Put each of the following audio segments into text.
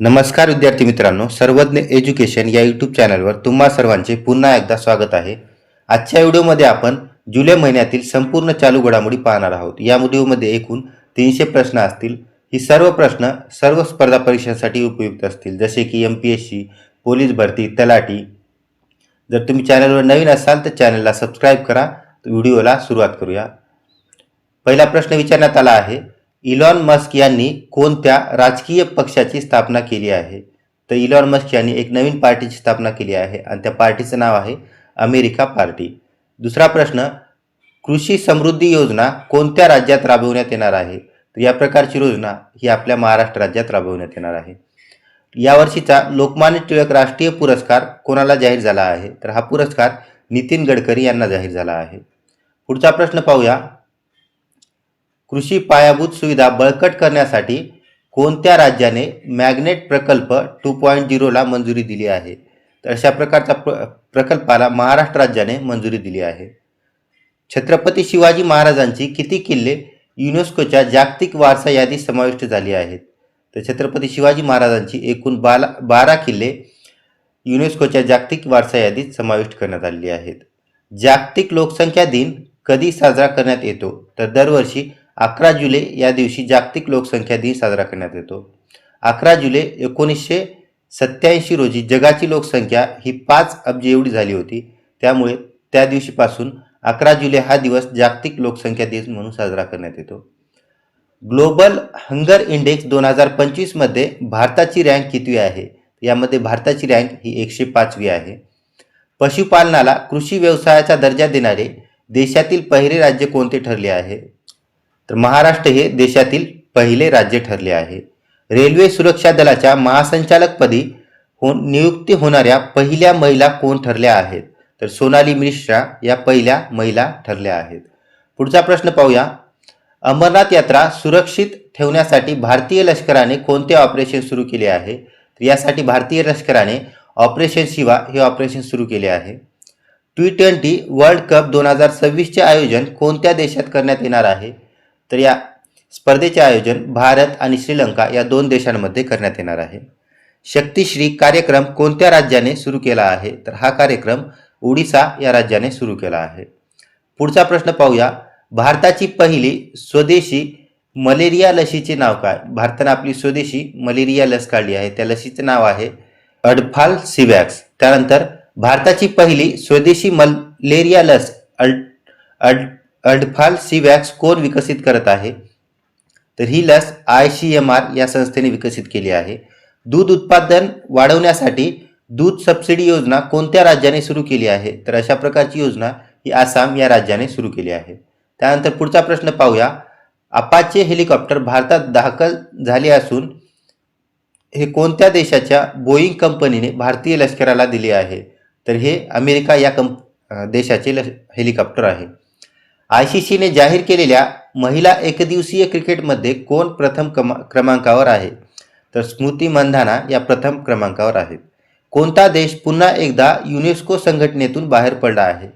नमस्कार विद्यार्थी मित्रांनो सर्वज्ञ एज्युकेशन या यूट्यूब चॅनलवर तुम्हा सर्वांचे पुन्हा एकदा स्वागत आहे. आजच्या व्हिडिओमध्ये आपण जुलै महिन्यातील संपूर्ण चालू घडामोडी पाहणार आहोत. या व्हिडिओमध्ये एकूण तीनशे प्रश्न असतील. ही सर्व प्रश्न सर्व स्पर्धा परीक्षांसाठी उपयुक्त असतील. जसे की M P S C police भरती तलाठी. जर तुम्ही चॅनलवर नवीन असाल तर चॅनलला सबस्क्राईब करा. व्हिडिओला सुरुवात करूया. पहिला प्रश्न विचारण्यात आला आहे इलॉन मस्क यांनी कोणत्या राजकीय पक्षाची स्थापना केली आहे? तर इलॉन मस्क यांनी एक नवीन पार्टीची स्थापना केली आहे आणि त्या पार्टीचं नाव आहे अमेरिका पार्टी. दुसरा प्रश्न कृषी समृद्धी योजना कोणत्या राज्यात राबवण्यात येणार आहे? तर या प्रकारची योजना ही आपल्या महाराष्ट्र राज्यात राबवण्यात येणार आहे. यावर्षीचा लोकमान्य टिळक राष्ट्रीय पुरस्कार कोणाला जाहीर झाला आहे? तर हा पुरस्कार नितीन गडकरी यांना जाहीर झाला आहे. पुढचा प्रश्न पाहूया. कृषी पायाभूत सुविधा बळकट करण्यासाठी कोणत्या राज्याने मॅग्नेट प्रकल्प टू पॉईंट झिरोला मंजुरी दिली आहे? तर अशा प्रकारचा प्र प्रकल्पाला महाराष्ट्र राज्याने मंजुरी दिली आहे. छत्रपती शिवाजी महाराजांची किती किल्ले युनेस्कोच्या जागतिक वारसा यादीत समाविष्ट झाली आहेत? तर छत्रपती शिवाजी महाराजांची एकूण बाला बारा किल्ले युनेस्कोच्या जागतिक वारसा यादीत समाविष्ट करण्यात आलेली आहेत. जागतिक लोकसंख्या दिन कधी साजरा करण्यात येतो? तर दरवर्षी अकरा जुलै या दिवशी जागतिक लोकसंख्या दिन साजरा करण्यात येतो. अकरा जुलै एकोणीसशे सत्याऐंशी रोजी जगाची लोकसंख्या ही पाच अब्ज एवढी झाली होती. त्यामुळे त्या दिवशीपासून अकरा जुलै हा दिवस जागतिक लोकसंख्या दिन म्हणून साजरा करण्यात येतो. ग्लोबल हंगर इंडेक्स दोन हजार पंचवीसमध्ये भारताची रँक कितवी आहे? यामध्ये भारताची रँक ही एकशे पाचवी आहे. पशुपालनाला कृषी व्यवसायाचा दर्जा देणारे देशातील पहिले राज्य कोणते ठरले आहे? तर महाराष्ट्र हे देशातील पहिले राज्य ठरले आहे. रेल्वे सुरक्षा दलाच्या महासंचालकपदी हो नियुक्ती होणाऱ्या पहिल्या महिला कोण ठरल्या आहेत? तर सोनाली मिश्रा या पहिल्या महिला ठरल्या आहेत. पुढचा प्रश्न पाहूया. अमरनाथ यात्रा सुरक्षित ठेवण्यासाठी भारतीय लष्कराने कोणते ऑपरेशन सुरू केले आहे? तर यासाठी भारतीय लष्कराने ऑपरेशन शिवा हे ऑपरेशन सुरू केले आहे. टी ट्वेंटी वर्ल्ड कप दोन हजार सव्वीसचे आयोजन कोणत्या देशात करण्यात येणार आहे? तर या स्पर्धेचे आयोजन भारत आणि श्रीलंका या दोन देशांमध्ये करण्यात येणार आहे. शक्तिश्री कार्यक्रम कोणत्या राज्याने सुरू केला आहे? तर हा कार्यक्रम ओडिसा या राज्याने सुरू केला आहे. पुढचा प्रश्न पाहूया. भारताची पहिली स्वदेशी मलेरिया लसीचे नाव काय? भारतानं आपली स्वदेशी मलेरिया लस काढली आहे. त्या लसीचे नाव आहे अडफाल सिवॅक्स. त्यानंतर भारताची पहिली स्वदेशी मलेरिया लस अड अल्डफाल अडफाल सिवॅक्स कोण विकसित करत आहे. तर ही लस आय सी एम आर या संस्थेने विकसित केली आहे. दूध उत्पादन वाढवण्यासाठी दूध सबसिडी योजना कोणत्या राज्याने सुरू केली आहे? तर अशा प्रकारची योजना ही आसाम या राज्याने सुरू केली आहे. त्यानंतर पुढचा प्रश्न पाहूया. अपाचे हेलिकॉप्टर भारतात दाखल झाले असून हे कोणत्या देशाच्या बोईंग कंपनीने भारतीय लष्कराला दिले आहे? तर हे अमेरिका या कंप देशाचे लश हेलिकॉप्टर आहे. आय सी सीने जाहीर केलेल्या महिला एकदिवसीय क्रिकेटमध्ये कोण प्रथम क्रमा क्रमांकावर आहे? तर स्मृती मंधाना या प्रथम क्रमांकावर आहेत. कोणता देश पुन्हा एकदा युनेस्को संघटनेतून बाहेर पडला आहे?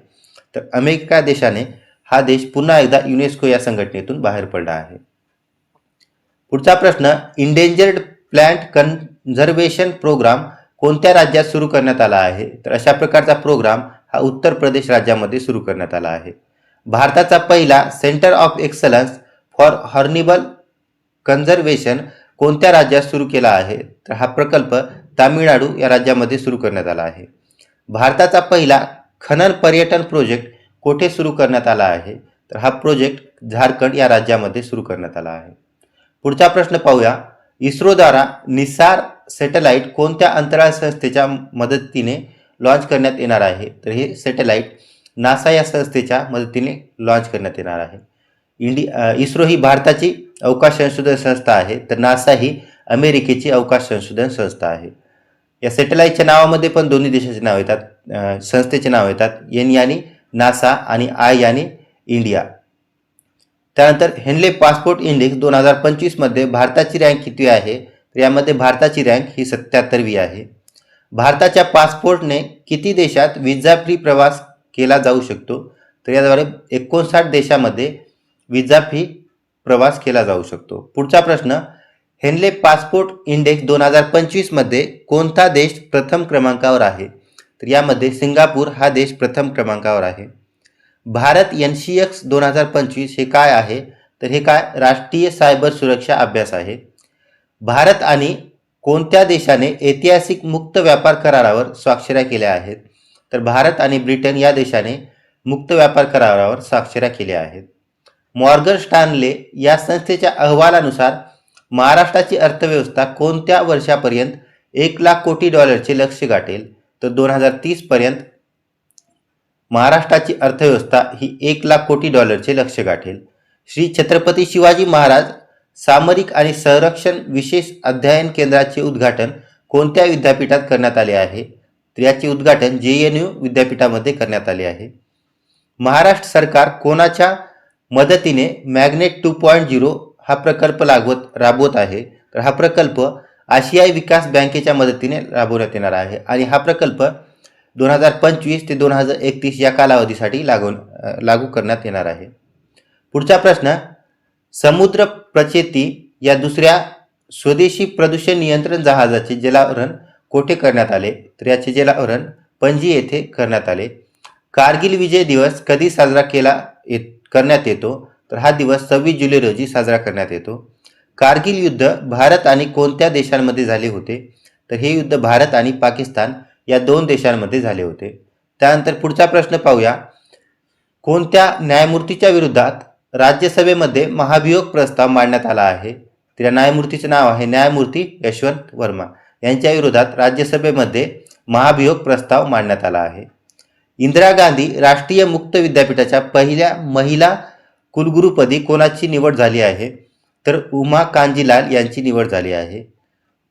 तर अमेरिका देशाने हा देश पुन्हा एकदा युनेस्को या संघटनेतून बाहेर पडला आहे. पुढचा प्रश्न इंडेंजर्ड प्लॅन्ट कन्झर्वेशन प्रोग्राम कोणत्या राज्यात सुरू करण्यात आला आहे? तर अशा प्रकारचा प्रोग्राम हा उत्तर प्रदेश राज्यामध्ये सुरू करण्यात आला आहे. भारताचा पहिला centre of excellence for hornbill conservation कोणत्या राज्यात सुरू केला आहे? तर हा प्रकल्प तामिळनाडू या राज्यामध्ये सुरू करण्यात आला आहे. भारताचा पहिला खनन पर्यटन प्रोजेक्ट कोठे सुरू करण्यात आला आहे? तर हा प्रोजेक्ट झारखंड या राज्यामध्ये सुरू करण्यात आला आहे. पुढचा प्रश्न पाहूया. इस्रोद्वारा निसार सॅटेलाईट कोणत्या अंतराळ संस्थेच्या मदतीने लॉन्च करण्यात येणार आहे? तर हे सॅटेलाईट नासा या संस्थेच्या मदतीने लॉन्च करण्यात येणार आहे. इंडि इस्रो ही भारताची अवकाश संशोधन संस्था आहे तर नासा ही अमेरिकेची अवकाश संशोधन संस्था आहे. या सॅटेलाईटच्या नावामध्ये पण दोन्ही देशाचे नाव येतात संस्थेचे नाव येतात एन यानी नासा आणि आय यानी इंडिया. त्यानंतर हेनले पासपोर्ट इंडेक्स दोन हजार पंचवीसमध्ये भारताची रँक किती आहे? तर यामध्ये भारताची रँक ही सत्याहत्तरवी आहे. भारताच्या पासपोर्टने किती देशात विजा फ्री प्रवास केला जाऊ शकतो. तर याद्वारे एकोणसाठ देशामध्ये विजा फी प्रवास केला जाऊ शकतो. पुढचा प्रश्न हेनले पासपोर्ट इंडेक्स दोन हजार पंचवीसमध्ये कोणता देश प्रथम क्रमांकावर आहे? तर यामध्ये सिंगापूर हा देश प्रथम क्रमांकावर आहे. भारत एन सी एक्स दोन हजार पंचवीस हे काय आहे? तर हे काय? राष्ट्रीय सायबर सुरक्षा अभ्यास आहे. भारत आणि कोणत्या देशाने ऐतिहासिक मुक्त व्यापार करारावर स्वाक्षऱ्या केल्या आहेत? तर भारत आणि ब्रिटन या देशाने मुक्त व्यापार करारावर स्वाक्षऱ्या केल्या आहेत. मॉर्गन स्टानले या संस्थेच्या अहवालानुसार महाराष्ट्राची अर्थव्यवस्था कोणत्या वर्षापर्यंत एक लाख कोटी डॉलरचे लक्ष गाठेल तर दोन हजार तीसपर्यंत महाराष्ट्राची अर्थव्यवस्था ही एक लाख कोटी डॉलरचे लक्ष गाठेल. श्री छत्रपती शिवाजी महाराज सामरिक आणि संरक्षण विशेष अध्ययन केंद्राचे उद्घाटन कोणत्या विद्यापीठात करण्यात आले आहे? याचे उद्घाटन जे एन यू विद्यापीठामध्ये करण्यात आले आहे. महाराष्ट्र सरकार कोणाच्या मदतीने मॅग्नेट टू पॉईंट झिरो हा प्रकल्प लागवत राबवत आहे? तर हा प्रकल्प आशियाई विकास बँकेच्या मदतीने राबवण्यात येणार आहे आणि हा प्रकल्प दोन हजार पंचवीस ते दोन हजार एकतीस या कालावधीसाठी लागून लागू करण्यात येणार आहे. पुढचा प्रश्न समुद्र प्रचेती या दुसऱ्या स्वदेशी प्रदूषण नियंत्रण जहाजाचे जलावरण कोठे करण्यात आले? तर याचे जलावरण पणजी येथे करण्यात आले. कारगिल विजय दिवस कधी साजरा केला येत करण्यात येतो? तर हा दिवस सव्वीस जुलै रोजी साजरा करण्यात येतो. कारगिल युद्ध भारत आणि कोणत्या देशांमध्ये झाले होते? तर हे युद्ध भारत आणि पाकिस्तान या दोन देशांमध्ये झाले होते. त्यानंतर पुढचा प्रश्न पाहूया. कोणत्या न्यायमूर्तीच्या विरोधात राज्यसभेमध्ये महाभियोग प्रस्ताव मांडण्यात आला आहे? त्या न्यायमूर्तीचे नाव आहे न्यायमूर्ती यशवंत वर्मा. यांच्या विरोधात राज्यसभेमध्ये महाभियोग प्रस्ताव मांडण्यात आला आहे. इंदिरा गांधी राष्ट्रीय मुक्त विद्यापीठाच्या पहिल्या महिला कुलगुरुपदी कोणाची निवड झाली आहे? तर उमा कांजीलाल यांची निवड झाली आहे.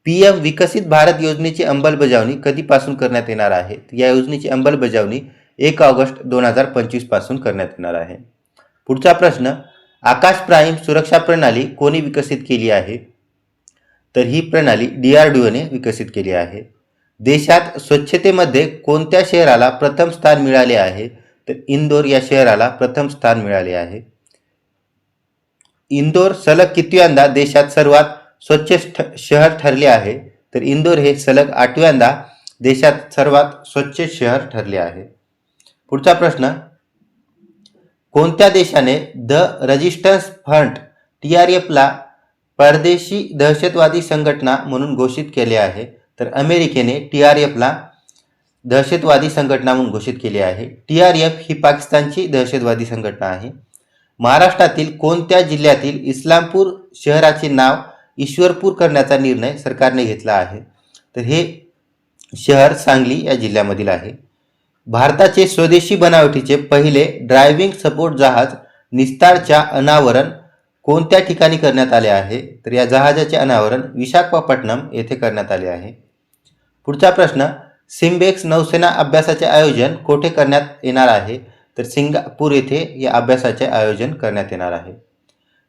पी एम विकसित भारत योजनेची अंमलबजावणी कधीपासून करण्यात येणार आहे? या योजनेची अंमलबजावणी एक ऑगस्ट दोन हजार पंचवीसपासून करण्यात येणार आहे. पुढचा प्रश्न आकाश प्राईम सुरक्षा प्रणाली कोणी विकसित केली आहे? तर ही प्रणाली डी आर डी ओने विकसित केली आहे. देशात स्वच्छतेमध्ये कोणत्या शहराला प्रथम स्थान मिळाले आहे? तर इंदोर या शहराला प्रथम स्थान मिळाले आहे. इंदोर सलग कितव्यांदा देशात सर्वात स्वच्छ शहर ठरले आहे? तर इंदोर हे सलग आठव्यांदा देशात सर्वात स्वच्छ शहर ठरले आहे. पुढचा प्रश्न. कोणत्या देशाने the resistance front T R एफला परदेशी दहशतवादी संघटना म्हणून घोषित केले आहे तर अमेरिकेने टी आर एफला दहशतवादी संघटना म्हणून घोषित केली आहे. टी आर एफ ही पाकिस्तानची दहशतवादी संघटना आहे. महाराष्ट्रातील कोणत्या जिल्ह्यातील इस्लामपूर शहराचे नाव ईश्वरपूर करण्याचा निर्णय सरकारने घेतला आहे? तर हे शहर सांगली या जिल्ह्यामधील आहे. भारताचे स्वदेशी बनावटीचे पहिले ड्रायव्हिंग सपोर्ट जहाज निस्तारच्या अनावरण कोणत्या ठिकाणी करण्यात आले आहे? तर या जहाजाचे अनावरण विशाखापट्टणम येथे करण्यात आले आहे. पुढचा प्रश्न सिम्बेक्स नौसेना अभ्यासाचे आयोजन कोठे करण्यात येणार आहे? तर सिंगापूर येथे या अभ्यासाचे आयोजन करण्यात येणार आहे.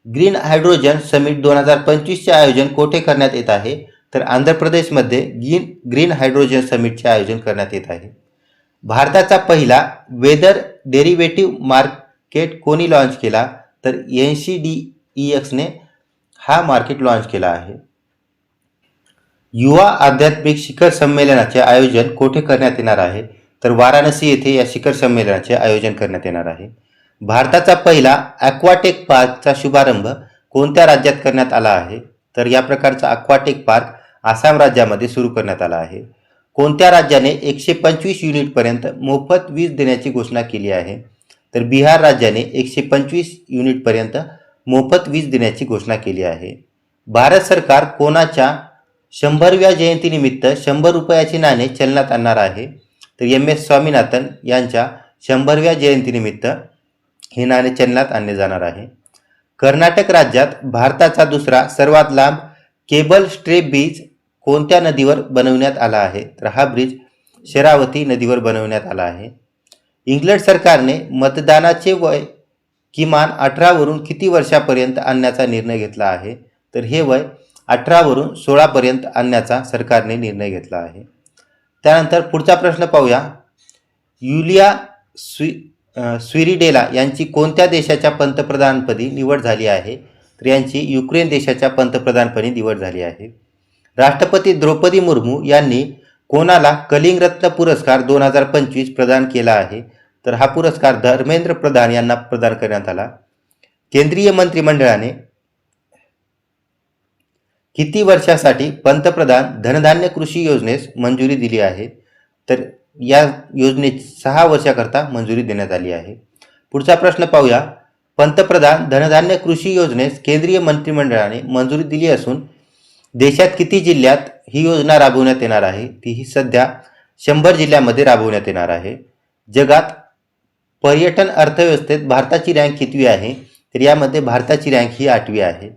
ग्रीन हायड्रोजन समिट दोन हजार पंचवीसचे आयोजन कोठे करण्यात येत आहे? तर आंध्र प्रदेशमध्ये ग्रीन ग्रीन हायड्रोजन समिटचे आयोजन करण्यात येत आहे. भारताचा पहिला वेदर डेरिव्हेटिव्ह मार्केट कोणी लॉन्च केला? तर एन सी डी ई एक्सने हा मार्केट लॉन्च केला आहे. युवा आध्यात्मिक शिखर संमेलनाचे आयोजन कोठे करण्यात येणार आहे? तर वाराणसी येथे या शिखर संमेलनाचे आयोजन करण्यात येणार आहे. भारताचा पहिला ॲक्वाटेक पार्कचा शुभारंभ कोणत्या राज्यात करण्यात आला आहे? तर या प्रकारचा अक्वाटेक पार्क आसाम राज्यामध्ये सुरू करण्यात आला आहे. कोणत्या राज्याने एकशे पंचवीस युनिटपर्यंत मोफत वीज देण्याची घोषणा केली आहे? तर बिहार राज्याने एकशे पंचवीस युनिटपर्यंत मोफत वीज देण्याची घोषणा केली आहे. भारत सरकार कोणाच्या शंभरव्या जयंतीनिमित्त शंभर रुपयाचे नाणे चलनात आणणार आहे? तर एम एस स्वामीनाथन यांच्या शंभरव्या जयंतीनिमित्त हे नाणे चलनात आणले जाणार आहे. कर्नाटक राज्यात भारताचा दुसरा सर्वात लांब केबल स्ट्रे ब्रिज कोणत्या नदीवर बनवण्यात आला आहे? तर हा ब्रिज शरावती नदीवर बनवण्यात आला आहे. इंग्लंड सरकारने मतदानाचे वय किमान अठरावरून किती वर्षापर्यंत आणण्याचा निर्णय घेतला आहे? तर हे वय अठरावरून सोळापर्यंत आणण्याचा सरकारने निर्णय घेतला आहे. त्यानंतर पुढचा प्रश्न पाहूया. युलिया स्वी स्विरिडेला यांची कोणत्या देशाच्या पंतप्रधानपदी निवड झाली आहे? तर यांची युक्रेन देशाच्या पंतप्रधानपदी निवड झाली आहे. राष्ट्रपती द्रौपदी मुर्मू यांनी कोणाला कलिंगरत्न पुरस्कार दोन हजार पंचवीस प्रदान केला आहे? तर हा पुरस्कार धर्मेंद्र प्रधान यांना प्रदान करण्यात आला. केंद्रीय मंत्रिमंडळाने किती वर्षासाठी पंतप्रधान धनधान्य कृषी योजनेस मंजुरी दिली आहे? तर या योजनेत सहा वर्षाकरता मंजुरी देण्यात आली आहे. पुढचा प्रश्न पाहूया. पंतप्रधान धनधान्य कृषी योजनेस केंद्रीय मंत्रिमंडळाने मंजुरी दिली असून देशात किती जिल्ह्यात ही योजना राबवण्यात येणार आहे? ती ही सध्या शंभर जिल्ह्यामध्ये राबवण्यात येणार आहे. जगात पर्यटन अर्थव्यवस्थेत भारताची रँक कितवी आहे? तर यामध्ये भारताची रँक ही आठवी आहे.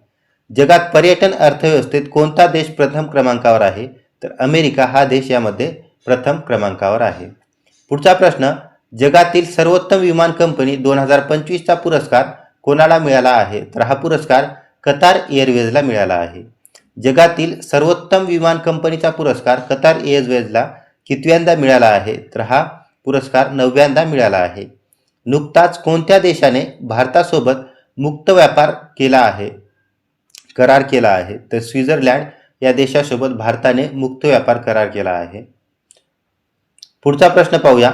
जगात पर्यटन अर्थव्यवस्थेत कोणता देश प्रथम क्रमांकावर आहे? तर अमेरिका हा देश यामध्ये प्रथम क्रमांकावर आहे. पुढचा प्रश्न जगातील सर्वोत्तम विमान कंपनी दोन हजार पंचवीसचा पुरस्कार कोणाला मिळाला आहे? तर हा पुरस्कार कतार एअरवेजला मिळाला आहे. जगातील सर्वोत्तम विमान कंपनीचा पुरस्कार कतार एअरवेजला कितव्यांदा मिळाला आहे? तर हा पुरस्कार नवव्यांदा मिळाला आहे. नुकताच कोणत्या देशाने भारतासोबत मुक्त व्यापार केला आहे करार केला आहे? तर स्वित्झर्लंड या देशासोबत भारताने मुक्त व्यापार करार केला आहे. पुढचा प्रश्न पाहूया.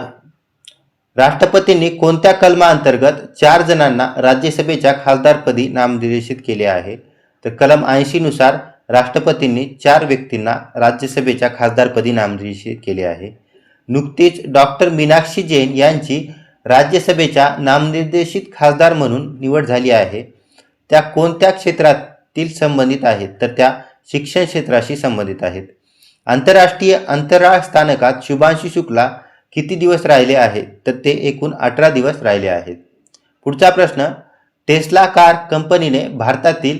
राष्ट्रपतींनी कोणत्या कलमाअंतर्गत चार जणांना राज्यसभेच्या खासदारपदी नामनिर्देशित केले आहे? तर कलम ऐंशीनुसार राष्ट्रपतींनी चार व्यक्तींना राज्यसभेच्या खासदारपदी नामनिर्देशित केले आहे. नुकतीच डॉक्टर मीनाक्षी जैन यांची राज्यसभेच्या नामनिर्देशित खासदार म्हणून निवड झाली आहे. त्या कोणत्या क्षेत्रातील संबंधित आहेत? तर त्या शिक्षण क्षेत्राशी संबंधित आहेत. आंतरराष्ट्रीय अंतराळ स्थानकात शुभांशु शुक्ला किती दिवस राहिले आहेत? तर ते एकूण अठरा दिवस राहिले आहेत. पुढचा प्रश्न टेस्ला कार कंपनीने भारतातील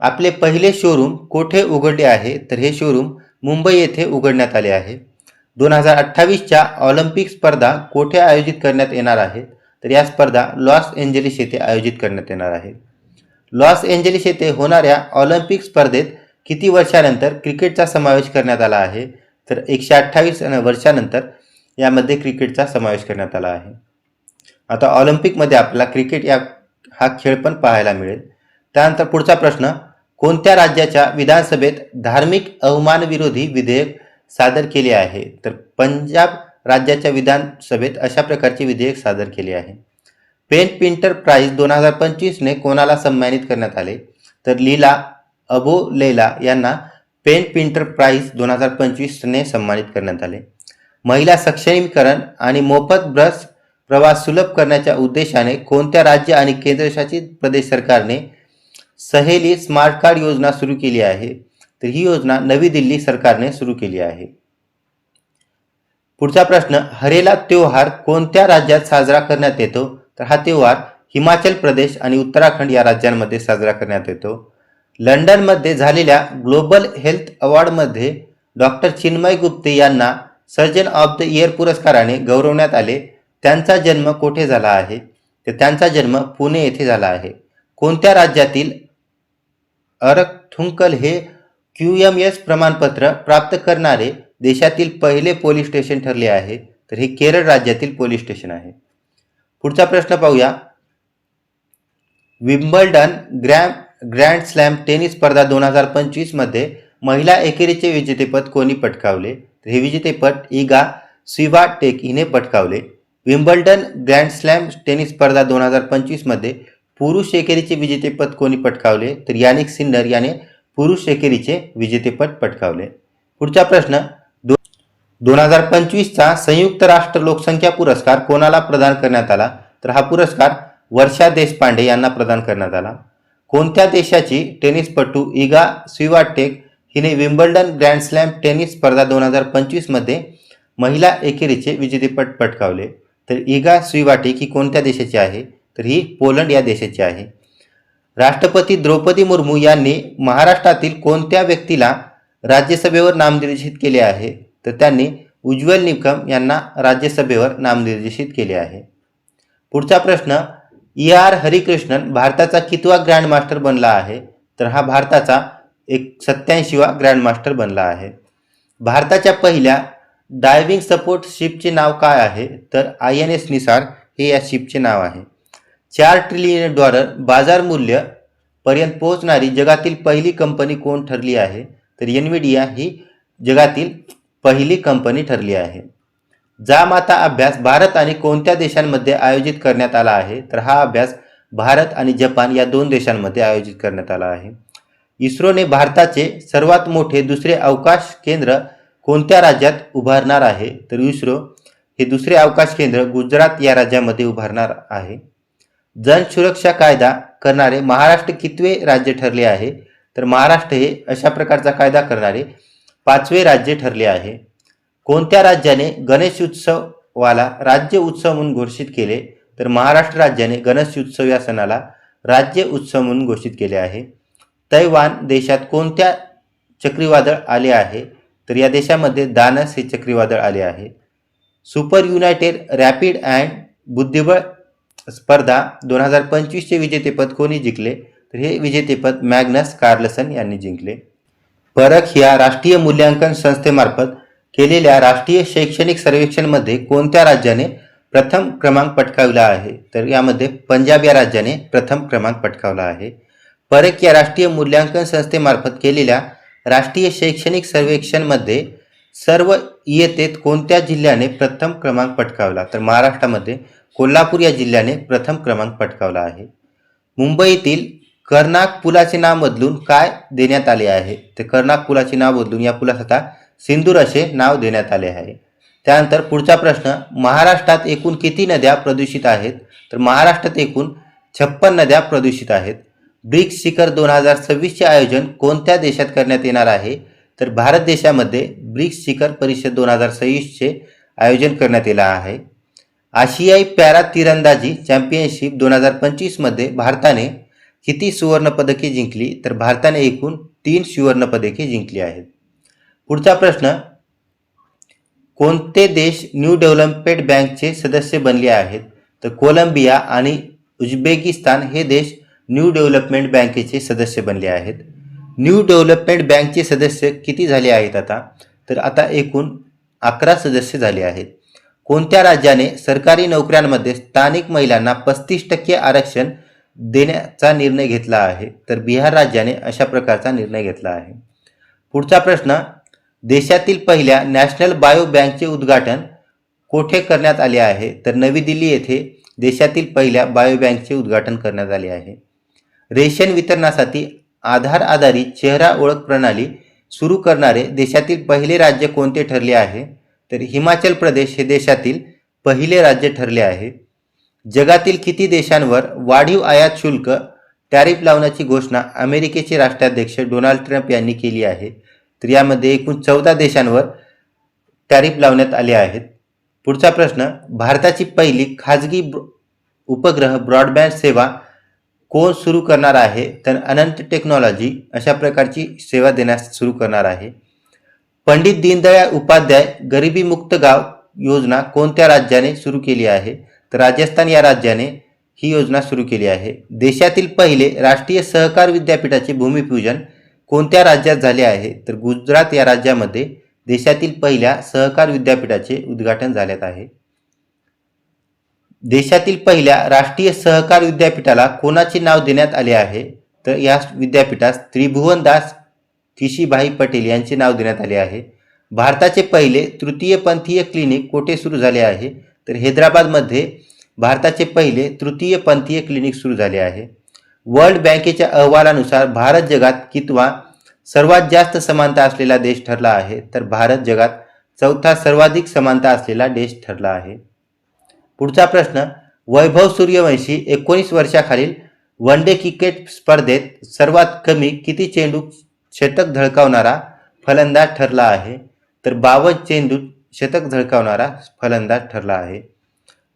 आपले पहिले शोरूम कोठे उघडले आहे? तर हे शोरूम मुंबई येथे उघडण्यात आले आहे. दोन हजार अठ्ठावीसच्या ऑलिम्पिक स्पर्धा कोठे आयोजित करण्यात येणार आहेत तर या स्पर्धा लॉस एंजेलिस येथे आयोजित करण्यात येणार आहे. लॉस एंजेलिस येथे होणाऱ्या ऑलिम्पिक स्पर्धेत किती वर्षानंतर क्रिकेटचा समावेश करण्यात आला आहे? तर एकशे अठ्ठावीस वर्षानंतर यामध्ये क्रिकेटचा समावेश करण्यात आला आहे. आता ऑलिम्पिकमध्ये आपल्याला क्रिकेट या हा खेळ पण पाहायला मिळेल. त्यानंतर पुढचा प्रश्न कोणत्या राज्याच्या विधानसभेत धार्मिक अवमानविरोधी विधेयक सादर केले आहे. तर पंजाब राज्याच्या विधानसभेत अशा प्रकारचे विधेयक सादर केले आहे. पेन पिंटर प्राईज दोन हजार पंचवीसने कोणाला सन्मानित करण्यात आले? तर लीला अबो लेला यांना पेन पिंटर प्राईज दोन हजार पंचवीसने सन्मानित करण्यात आले. महिला सक्षमीकरण आणि मोफत ब्रस प्रवास सुलभ करण्याच्या उद्देशाने कोणत्या राज्य आणि केंद्रशासित प्रदेश सरकारने सहेली स्मार्ट कार्ड योजना सुरू केली आहे? तर ही योजना नवी दिल्ली सरकारने सुरू केली आहे. पुढचा प्रश्न हरेला त्योहार कोणत्या राज्यात साजरा करण्यात येतो? तर हा त्योहार हिमाचल प्रदेश आणि उत्तराखंड या राज्यांमध्ये साजरा करण्यात येतो. लंडनमध्ये झालेल्या ग्लोबल हेल्थ अवॉर्डमध्ये डॉक्टर चिन्मय गुप्ते यांना सर्जन ऑफ द इयर पुरस्काराने गौरवण्यात आले. त्यांचा जन्म कोठे झाला आहे? तर त्यांचा जन्म पुणे येथे झाला आहे. कोणत्या राज्यातील अरकथुंकल हे क्यू एम एस प्रमाणपत्र प्राप्त करणारे देशातील पहिले पोलीस स्टेशन ठरले आहे. तर हे केरळ राज्यातील पोलीस स्टेशन आहे. पुढचा प्रश्न पाहूया. Wimbledon gram grand slam tennis स्पर्धा दोन हजार पंचवीसमध्ये महिला एकेरीचे विजेतेपद कोणी पटकावले? तर हे विजेतेपद इगा स्विवाटेक हिने पटकावले. विम्बल्डन ग्रँड स्लॅम टेनिस स्पर्धा दोन हजार पंचवीसमध्ये पुरुष एकेरीचे विजेतेपद कोणी पटकावले? तर यानिक सिन्नर याने पुरुष एकेरीचे विजेतेपद पटकावले. पुढचा प्रश्न दो दोन हजार पंचवीसचा संयुक्त राष्ट्र लोकसंख्या पुरस्कार कोणाला प्रदान करण्यात आला? तर हा पुरस्कार वर्षा देशपांडे यांना प्रदान करण्यात आला. कोणत्या देशाची टेनिसपटू इगा स्विवाटेक हिने विम्बल्डन ग्रँड स्लॅम टेनिस स्पर्धा दोन हजार पंचवीसमध्ये महिला एकेरीचे विजेतेपद पटकावले? तर इगा स्विवाटेक ही कोणत्या देशाची आहे? तर ही पोलंड या देशाची आहे. राष्ट्रपती द्रौपदी मुर्मू यांनी महाराष्ट्रातील कोणत्या व्यक्तीला राज्यसभेवर नामनिर्देशित केले आहे? तर त्यांनी उज्ज्वल निकम यांना राज्यसभेवर नामनिर्देशित केले आहे. पुढचा प्रश्न ई आर हरिकृष्णन भारताचा कितवा ग्रँडमास्टर बनला आहे? तर हा भारताचा एक सत्याऐंशीवा ग्रँडमास्टर बनला आहे. भारताच्या पहिल्या डायव्हिंग सपोर्ट शिपचे नाव काय आहे? तर आय एन एस निसार हे या शिपचे नाव आहे. चार ट्रिलियन डॉलर बाजार मूल्य पर्यंत पोहोचणारी जगातील पहिली कंपनी कोण ठरली आहे? तर एनविडिया ही जगातील पहिली कंपनी ठरली आहे. जामाता अभ्यास भारत आणि कोणत्या देशांमध्ये आयोजित करण्यात आला आहे? तर हा अभ्यास भारत आणि जपान या दोन देशांमध्ये आयोजित करण्यात आला आहे. इस्रोने भारताचे सर्वात मोठे दुसरे अवकाश केंद्र कोणत्या राज्यात उभारणार आहे? तर इस्रो हे दुसरे अवकाश केंद्र गुजरात या राज्यामध्ये उभारणार आहे. जन सुरक्षा कायदा करणारे महाराष्ट्र कितवे राज्य ठरले आहे? तर महाराष्ट्र हे अशा प्रकारचा कायदा करणारे पाचवे राज्य ठरले आहे. कोणत्या राज्याने गणेश उत्सवाला राज्य उत्सव म्हणून घोषित केले? तर महाराष्ट्र राज्याने गणेश उत्सव या सणाला राज्य उत्सव म्हणून घोषित केले आहे. तैवान देशात कोणत्या चक्रीवादळ आले आहे? तर या देशामध्ये दानस हे चक्रीवादळ आले आहे. सुपर युनायटेड रॅपिड अँड बुद्धिबळ स्पर्धा दोन हजार पंचवीसचे विजेतेपद कोणी जिंकले? तर हे विजेतेपद मॅग्नस कार्लसन यांनी जिंकले. परख या राष्ट्रीय मूल्यांकन संस्थेमार्फत केलेल्या राष्ट्रीय शैक्षणिक सर्वेक्षणमध्ये कोणत्या राज्याने प्रथम क्रमांक पटकावला आहे? तर यामध्ये पंजाब या राज्याने प्रथम क्रमांक पटकावला आहे. परख या राष्ट्रीय मूल्यांकन संस्थेमार्फत केलेल्या राष्ट्रीय शैक्षणिक सर्वेक्षणमध्ये सर्व इयत्तेत कोणत्या जिल्ह्याने प्रथम क्रमांक पटकावला? तर महाराष्ट्रामध्ये कोल्हापूर या जिल्ह्याने प्रथम क्रमांक पटकावला आहे. मुंबईतील कर्नाक पुलाचे नाव बदलून काय देण्यात आले आहे? तर कर्नाक पुलाचे नाव बदलून या पुलास आता सिंदूर असे नाव देण्यात आले आहे. त्यानंतर पुढचा प्रश्न महाराष्ट्रात एकूण किती नद्या प्रदूषित आहेत? तर महाराष्ट्रात एकूण छप्पन नद्या प्रदूषित आहेत. ब्रिक्स शिखर दोन हजार सव्वीसचे आयोजन कोणत्या देशात करण्यात येणार आहे? तर भारत देशामध्ये ब्रिक्स शिखर परिषद दोन हजार सव्वीसचे आयोजन करण्यात येणार आहे. आशियाई पॅरा तिरंदाजी चॅम्पियनशिप दोन हजार पंचवीसमध्ये भारताने किती सुवर्णपदके जिंकली तर भारताने एकूण तीन सुवर्णपदके जिंकली आहेत. पुढचा प्रश्न कोणते देश न्यू डेव्हलपमेंट बँकचे सदस्य बनले आहेत? तर कोलंबिया आणि उझबेकिस्तान हे देश न्यू डेव्हलपमेंट बँकेचे सदस्य बनले आहेत. न्यू डेव्हलपमेंट बँकचे सदस्य किती झाले आहेत आता? तर आता एकूण अकरा सदस्य झाले आहेत. कोणत्या राज्याने सरकारी नोकऱ्यांमध्ये स्थानिक महिलांना पस्तीस टक्के आरक्षण देण्याचा निर्णय घेतला आहे? तर बिहार राज्याने अशा प्रकारचा निर्णय घेतला आहे. पुढचा प्रश्न देशातील पहिल्या नॅशनल बायो बँकचे उद्घाटन कोठे करण्यात आले आहे? तर नवी दिल्ली येथे देशातील पहिल्या बायो बँकचे उद्घाटन करण्यात आले आहे. रेशन वितरणासाठी आधार आधारित चेहरा ओळख प्रणाली सुरू करणारे देशातील पहिले राज्य कोणते ठरले आहे? तर हिमाचल प्रदेश हे देशातील पहिले राज्य ठरले आहे. जगातील किती देशांवर वाढीव आयात शुल्क टॅरिफ लावण्याची घोषणा अमेरिकेचे राष्ट्राध्यक्ष डोनाल्ड ट्रम्प यांनी केली आहे. तर यामध्ये एकूण चौदा देशांवर टॅरिफ लावण्यात आले आहेत. पुढचा प्रश्न भारताची पहिली खाजगी ब्र- उपग्रह ब्रॉडबँड सेवा कोण सुरू करणार आहे? तर अनंत टेक्नॉलॉजी अशा प्रकारची सेवा देण्यास सुरू करणार आहे. पंडित दीनदयाळ उपाध्याय गरिबी मुक्त गाव योजना कोणत्या राज्याने सुरू केली आहे? तर राजस्थान या राज्याने ही योजना सुरू केली आहे. देशातील पहिले राष्ट्रीय सहकार विद्यापीठाचे भूमिपूजन कोणत्या राज्यात झाले आहे? तर गुजरात या राज्यामध्ये देशातील पहिल्या सहकार विद्यापीठाचे उद्घाटन झाल्यात आहे. देशातील पहिल्या राष्ट्रीय सहकार विद्यापीठाला कोणाचे नाव देण्यात आले आहे? तर या विद्यापीठास त्रिभुवनदास किशीभाई पटेल यांचे नाव देण्यात आले आहे. भारताचे पहिले तृतीयपंथीय क्लिनिक कोठे सुरू झाले आहे? तर हैदराबादमध्ये भारताचे पहिले तृतीयपंथीय क्लिनिक सुरू झाले आहे. वर्ल्ड बँकेच्या अहवालानुसार भारत जगात कितवा सर्वात जास्त समानता असलेला देश ठरला आहे? तर भारत जगात चौथा सर्वाधिक समानता असलेला देश ठरला आहे. पुढचा प्रश्न वैभव सूर्यवंशी एकोणीस वर्षाखालील वन डे क्रिकेट स्पर्धेत सर्वात कमी किती चेंडू शतक झळकावणारा फलंदाज ठरला आहे. तर बावन चेंडूत शतक झळकावणारा फलंदाज ठरला आहे.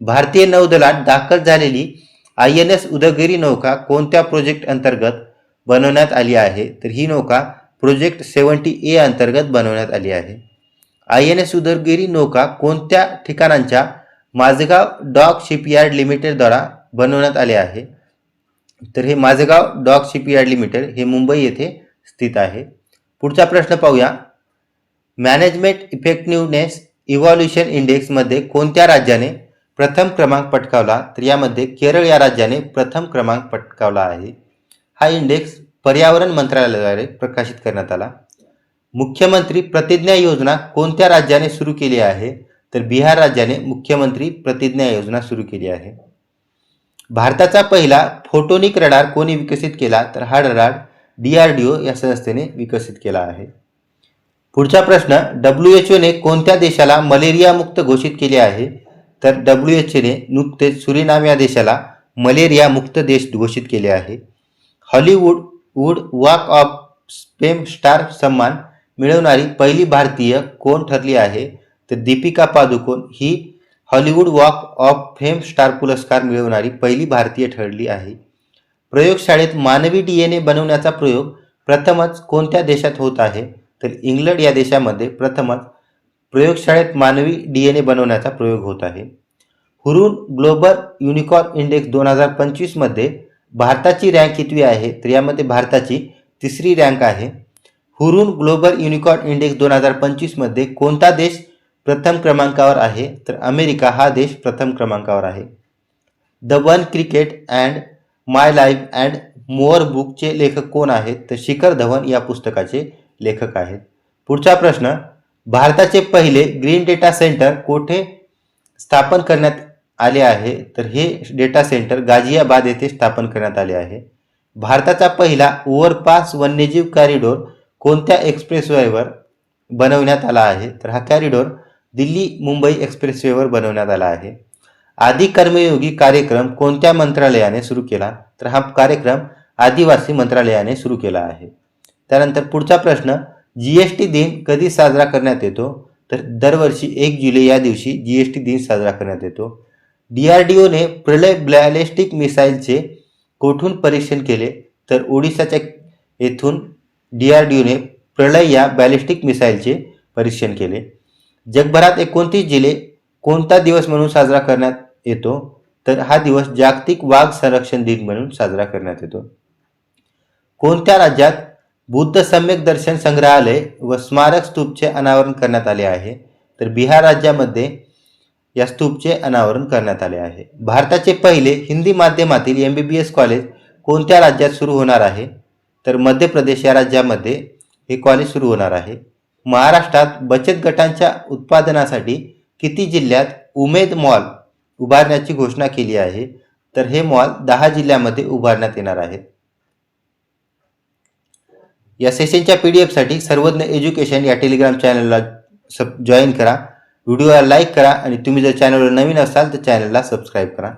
भारतीय नौदलात दाखल झालेली आय एन एस उदगिरी नौका कोणत्या प्रोजेक्ट अंतर्गत बनवण्यात आली आहे? तर ही नौका प्रोजेक्ट सेवन्टी ए अंतर्गत बनवण्यात आली आहे. आय एन एस उदगिरी नौका कोणत्या ठिकाणांच्या माझगाव डॉक शिपयार्ड लिमिटेडद्वारा बनवण्यात आले आहे? तर हे माझगाव डॉक शिपयार्ड लिमिटेड हे मुंबई येथे स्थित आहे. पुढचा प्रश्न पाहूया. मॅनेजमेंट इफेक्टिव्हनेस इव्हॉल्युशन इंडेक्समध्ये कोणत्या राज्याने प्रथम क्रमांक पटकावला? तर यामध्ये केरळ या राज्याने प्रथम क्रमांक पटकावला आहे. हा इंडेक्स पर्यावरण मंत्रालयाद्वारे प्रकाशित करण्यात आला. मुख्यमंत्री प्रतिज्ञा योजना कोणत्या राज्याने सुरू केली आहे? तर बिहार राज्याने मुख्यमंत्री प्रतिज्ञा योजना सुरू केली आहे. भारताचा पहिला फोटोनिक रडार कोणी विकसित केला? तर हा radar D R D O या संस्थेने विकसित केला आहे. पुढचा प्रश्न डब्ल्यू एच ओने कोणत्या देशाला मलेरिया मुक्त घोषित केले आहे? तर डब्ल्यू एच ओने नुकतेच सुरिनाम या देशाला मलेरिया मुक्त देश घोषित केले आहे. Hollywood wood walk of fame star सन्मान मिळवणारी पहिली भारतीय कोण ठरली आहे? तर दीपिका पादुकोण ही Hollywood walk of fame star पुरस्कार मिळवणारी पहिली भारतीय ठरली आहे. प्रयोगशाळेत मानवी डी एन ए बनवण्याचा प्रयोग प्रथमच कोणत्या देशात होत आहे? तर इंग्लंड या देशामध्ये प्रथमच प्रयोगशाळेत मानवी डी एन ए बनवण्याचा प्रयोग होत आहे. हुरून ग्लोबल युनिकॉर्न इंडेक्स दोन हजार पंचवीसमध्ये भारताची रँक कितवी आहे? तर यामध्ये भारताची तिसरी रँक आहे. हुरून ग्लोबल युनिकॉर्न इंडेक्स दोन हजार पंचवीसमध्ये कोणता देश प्रथम क्रमांकावर आहे? तर अमेरिका हा देश प्रथम क्रमांकावर आहे. The one cricket and my life and more बुकचे लेखक कोण आहेत? तर शिखर धवन या पुस्तकाचे लेखक आहेत. पुढचा प्रश्न भारताचे पहिले ग्रीन डेटा सेंटर कोठे स्थापन करण्यात आले आहे? तर हे डेटा सेंटर गाझियाबाद येथे स्थापन करण्यात आले आहे. भारताचा पहिला ओव्हरपास वन्यजीव कॅरिडोर कोणत्या एक्सप्रेसवेवर बनवण्यात आला आहे? तर हा कॅरिडोर दिल्ली मुंबई एक्सप्रेसवेवर बनवण्यात आला आहे. आदी कर्मयोगी कार्यक्रम कोणत्या मंत्रालयाने सुरू केला? तर हा कार्यक्रम आदिवासी मंत्रालयाने सुरू केला आहे. त्यानंतर पुढचा प्रश्न जी एस टी दिन कधी साजरा करण्यात येतो? तर दरवर्षी एक जुलै या दिवशी जी एस टी दिन साजरा करण्यात येतो. डी आर डी ओने प्रलय बॅलिस्टिक मिसाईलचे कोठून परीक्षण केले? तर ओडिशाच्या येथून डी आर डी ओने प्रलय या बॅलिस्टिक मिसाईलचे परीक्षण केले. जगभरात एकोणतीस जिल्हे कोणता दिवस म्हणून साजरा करण्यात येतो तर हा दिवस जागतिक वाघ संरक्षण दिन म्हणून साजरा करण्यात येतो. कोणत्या राज्यात बुद्ध सम्यक दर्शन संग्रहालय व स्मारक स्तूपचे अनावरण करण्यात आले आहे? तर बिहार राज्यामध्ये या स्तूपचे अनावरण करण्यात आले आहे. भारताचे पहिले हिंदी माध्यमातील M B B S college कोणत्या राज्यात सुरू होणार आहे? तर मध्य प्रदेश या राज्यामध्ये हे कॉलेज सुरू होणार आहे. महाराष्ट्रात बचत गटांच्या उत्पादनासाठी किती जिल्ह्यात उमेद मॉल उभारण्याची घोषणा केली आहे तर हे मॉल दहा जिल्ह्यामध्ये उभारण्यात येणार आहेत या सेशनच्या पी डी एफसाठी सर्वज्ञ एज्युकेशन या टेलिग्राम चॅनलला सब जॉईन करा. व्हिडिओला लाईक करा आणि तुम्ही जर चॅनलवर नवीन असाल तर चॅनलला सबस्क्राईब करा.